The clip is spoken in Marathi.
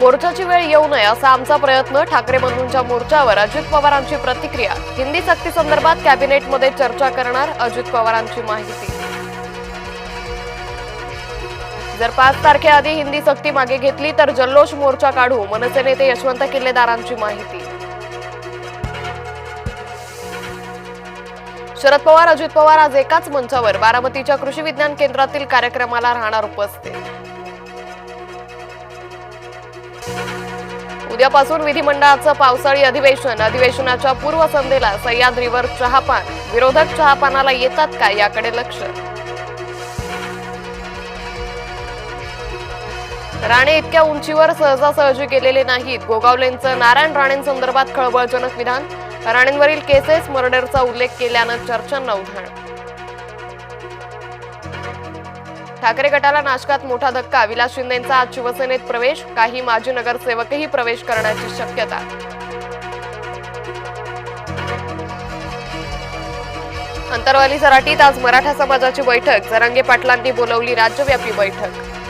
मोर्चाची वेळ येऊ नये असा आमचा प्रयत्न ठाकरे बंधूंच्या मोर्चावर अजित पवारांची प्रतिक्रिया. हिंदी सक्ती संदर्भात कॅबिनेटमध्ये चर्चा करणार अजित पवारांची माहिती. जर पाच तारखेआधी हिंदी सक्ती मागे घेतली तर जल्लोष मोर्चा काढू मनसे नेते यशवंत किल्लेदारांची माहिती. शरद पवार अजित पवार आज एकाच मंचावर. बारामतीच्या कृषी विज्ञान केंद्रातील कार्यक्रमाला राहणार उपस्थित. उद्यापासून विधिमंडळाचं पावसाळी अधिवेशन अधिवेशनाच्या पूर्वसंध्येला सह्याद्रीवर चहापान. विरोधक चहापानाला येतात का? याकडे लक्ष. राणे इतक्या उंचीवर सहजासहजी गेलेले नाहीत. गोगावलेंचं नारायण राणेंसंदर्भात खळबळजनक विधान. राणेंवरील केसेस मर्डरचा उल्लेख केल्यानं चर्चांना उधाण. ठाकरे गटाला नाशकात मोठा धक्का. विलास शिंदेचा आज शिवसेनेत प्रवेश. काही माजी नगरसेवकही प्रवेश करण्याची शक्यता. अंतरवाली सराटीत आज मराठा समाजाची बैठक. जरांगे पाटलांनी बोलवली राज्यव्यापी बैठक.